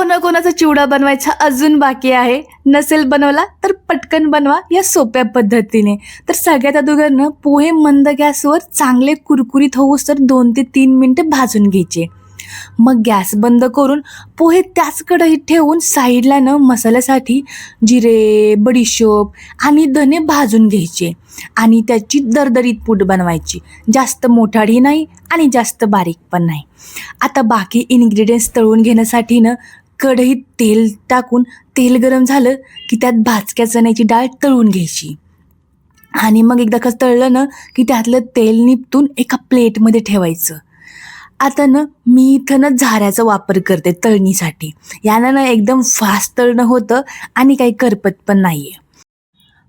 कोणाकोणाचा चिवडा बनवायचा अजून बाकी आहे. नसेल बनवला तर पटकन बनवा या सोप्या पद्धतीने. तर सगळ्यात अगोदर पोहे मंद गॅसवर चांगले कुरकुरीत होऊस तर दोन ते तीन मिनटं भाजून घ्यायचे. मग गॅस बंद करून पोहे त्याच कढईत ठेवून साईडला न मसाल्यासाठी जिरे बडीशोप आणि धने भाजून घ्यायचे. आणि त्याची दरदरीत पूड बनवायची. जास्त मोठाडी नाही आणि जास्त बारीक पण नाही. आता बाकी इन्ग्रेडियंट्स तळून घेण्यासाठी न कढईत तेल टाकून तेल गरम झालं की त्यात भाजक्या चण्याची डाळ तळून घ्यायची. आणि मग एकदा कसं तळलं ना की त्यातलं तेल निपटून एका प्लेटमध्ये ठेवायचं. आता ना मी इथं ना झाऱ्याचा वापर करते तळणीसाठी. यानं ना एकदम फास्ट तळणं होतं आणि काही करपत पण नाही आहे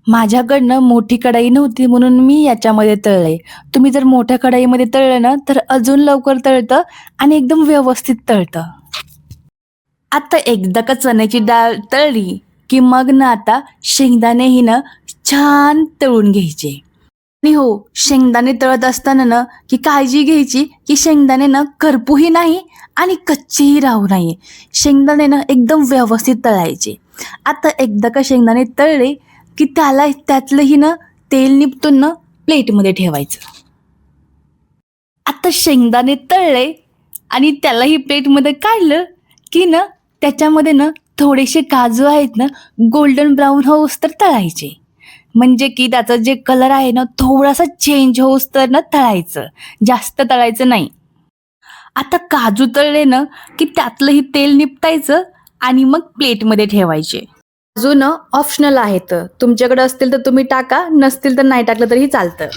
माझ्याकडनं मोठी कढाई नव्हती म्हणून मी याच्यामध्ये तळले तुम्ही जर मोठ्या कढाईमध्ये तळलं ना तर अजून लवकर तळतं आणि एकदम व्यवस्थित तळतं. आता एकदा का चण्याची डाळ तळली की मग ना आता शेंगदाणे हिनं छान तळून घ्यायचे. आणि हो शेंगदाणे तळत असताना ना की काळजी घ्यायची की शेंगदाणे ना करपूही नाही आणि कच्चेही राहू नये शेंगदाणे ना एकदम व्यवस्थित तळायचे. आता एकदा का शेंगदाणे तळले की त्याला त्यातलंही ना तेल निपटून ना प्लेटमध्ये ठेवायचं. आता शेंगदाणे तळले आणि त्यालाही प्लेटमध्ये काढलं की ना त्याच्यामध्ये ना थोडेसे काजू आहेत ना गोल्डन ब्राऊन होऊस तर तळायचे. म्हणजे की त्याचा जे कलर आहे ना थोडासा चेंज होऊस तर ना तळायचं. जास्त तळायचं नाही. आता काजू तळले ना की त्यातलंही तेल निपटायचं आणि मग प्लेटमध्ये ठेवायचे. काजू ना ऑप्शनल आहेत. तुमच्याकडे असतील तर तुम्ही टाका नसतील तर नाही टाकलं तरीही चालतं.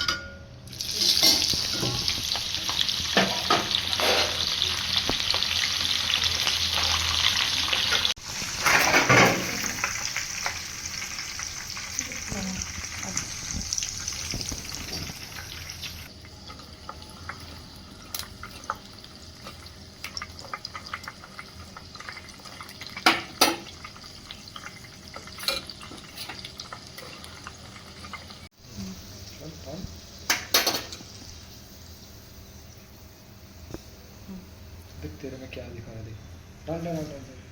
तेरे में क्या दिखा रहा है देख डाल डाल डाल डाल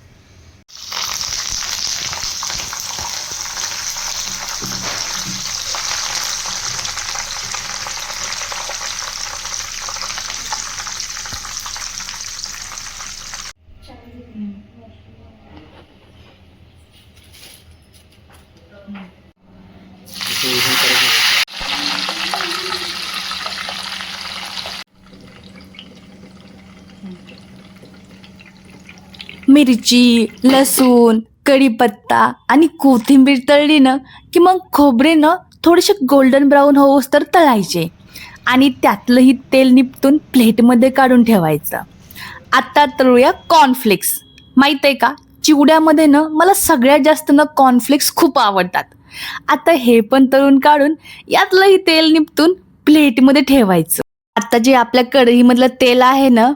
मिरची लसूण कढीपत्ता आणि कोथिंबीर तळली ना की मग खोबरे ना थोडेसे गोल्डन ब्राऊन होऊस तर तळायचे. आणि त्यातलंही तेल निपटून प्लेटमध्ये काढून ठेवायचं. आता तळूया कॉर्नफ्लेक्स माहीत आहे का? चिवड्यामध्ये ना मला सगळ्यात जास्त ना कॉर्नफ्लेक्स खूप आवडतात. आता हे पण तळून काढून यातलंही तेल निपटून प्लेटमध्ये ठेवायचं. आता जे आपल्या कढईमधलं तेल आहे ना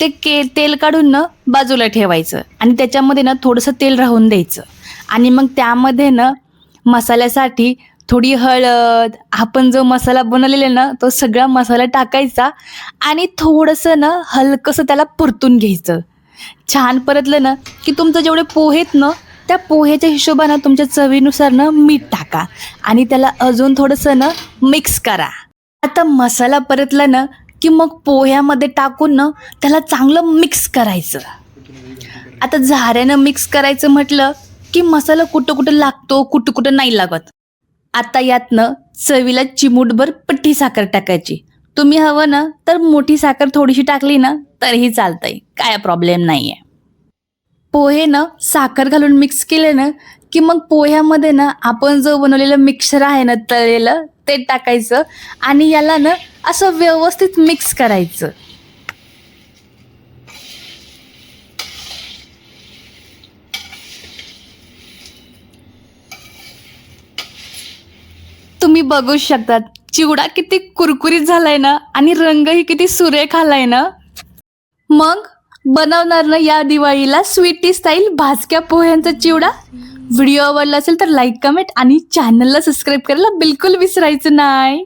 ते के तेल काढून ना बाजूला ठेवायचं. आणि त्याच्यामध्ये ना थोडंसं तेल राहून द्यायचं. आणि मग त्यामध्ये ना मसाल्यासाठी थोडी हळद आपण जो मसाला बनवलेला ना तो सगळा मसाला टाकायचा आणि थोडंसं ना हलकंसं त्याला परतून घ्यायचं. छान परतलं ना की तुमचं जेवढे पोहेत ना त्या पोहेच्या हिशोबानं तुमच्या चवीनुसार ना मीठ टाका. आणि त्याला अजून थोडंसं ना मिक्स करा. आता मसाला परतला ना की मग पोह्यामध्ये टाकून ना त्याला चांगलं मिक्स करायचं. आता झाऱ्यानं मिक्स करायचं म्हटलं की मसाला कुठं कुठं लागतो कुठं कुठं नाही लागत. आता यातनं चवीला चिमूटभर पट्टी साखर टाकायची. तुम्ही हवं ना तर मोठी साखर थोडीशी टाकली ना तरीही चालतंय. काय प्रॉब्लेम नाही आहे पोहे ना साखर घालून मिक्स केले ना की मग पोह्यामध्ये ना आपण जो बनवलेलं मिक्सर आहे ना तळलेलं ते टाकायचं आणि याला ना असं व्यवस्थित मिक्स करायचं. तुम्ही बघू शकतात चिवडा किती कुरकुरीत झालाय ना आणि रंगही किती सुरेख आलाय ना. मग बनवणार ना या दिवाळीला स्वीटी स्टाईल भाजक्या पोह्यांचा चिवडा. व्हिडिओ आवडला असेल तर लाईक कमेंट आणि चॅनलला सबस्क्राईब करायला बिलकुल विसरायचं नाही.